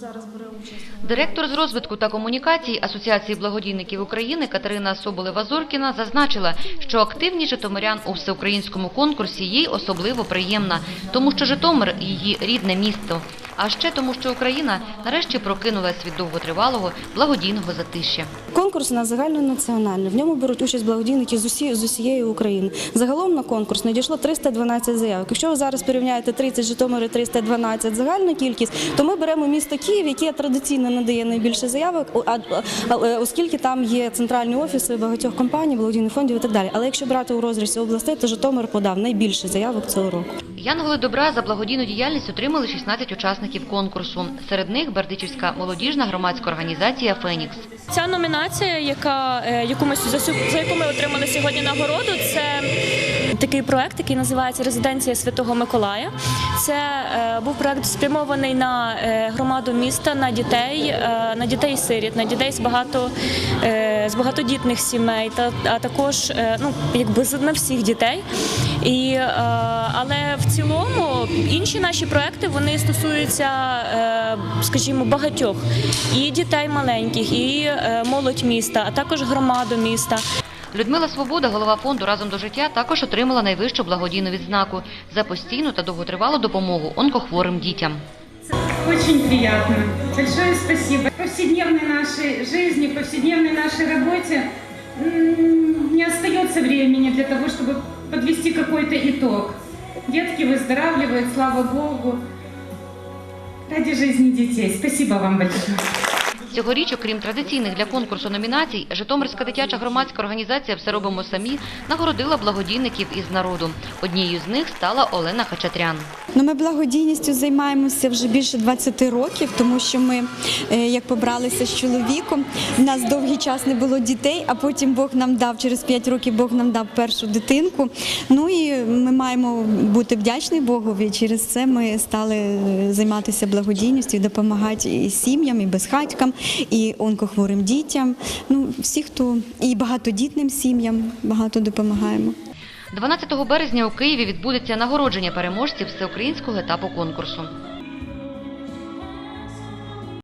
зараз бере участь. Директор з розвитку та комунікацій Асоціації благодійників України Катерина Соболева-Зоркіна зазначила, що активність житомирян у всеукраїнському конкурсі їй особливо приємна, тому що Житомир – її рідне місто. А ще тому, що Україна нарешті прокинулась від довготривалого благодійного затища. Конкурс у нас загальнонаціональний. В ньому беруть участь благодійники з, усі, з усієї України. Загалом на конкурс надійшло 312 заявок. Якщо ви зараз порівняєте 30 Житомир і 312 загальну кількість, то ми беремо місто Київ, яке традиційно надає найбільше заявок, оскільки там є центральні офіси багатьох компаній, благодійних фондів і так далі. Але якщо брати у розрізі областей, то Житомир подав найбільше заявок цього року. Янголи добра за благодійну діяльність отримали 16 учасників конкурсу. Серед них Бердичівська молодіжна громадська організація Фенікс. Ця номінація, яка е, яку ми за, яку ми отримали сьогодні нагороду, це такий проект, який називається Резиденція Святого Миколая. Це е, був проект спрямований на е, громаду міста, на дітей, е, на дітей сиріт, на дітей з багато е, з багатодітних сімей, та а також е, ну якби на всіх дітей. І е, але в цілому інші наші проекти вони стосуються, е, скажімо, багатьох і дітей маленьких, і е, молодь міста, а також громаду міста. Людмила Свобода, голова фонду Разом до життя, також отримала найвищу благодійну відзнаку за постійну та довготривалу допомогу онкохворим дітям. Очень приятно. Большое спасибо. В повседневной нашей жизни, в повседневной нашей работе не остается времени для того, чтобы подвести какой-то итог. Детки выздоравливают, слава Богу. Ради жизни детей. Спасибо вам большое. Цьогоріч, окрім традиційних для конкурсу номінацій, Житомирська дитяча громадська організація Все робимо самі нагородила благодійників із народу. Однією з них стала Олена Хачатрян. Ну, ми благодійністю займаємося вже більше 20 років, тому що ми, е, як побралися з чоловіком, в нас довгий час не було дітей, а потім Бог нам дав через 5 років Бог нам дав першу дитинку. Ну і ми маємо бути вдячні Богові. Через це ми стали е, займатися благодійністю, допомагати і сім'ям, і безхатькам, і онкохворим дітям. Ну, всі, хто і багатодітним сім'ям багато допомагаємо. 12 березня у Києві відбудеться нагородження переможців всеукраїнського етапу конкурсу.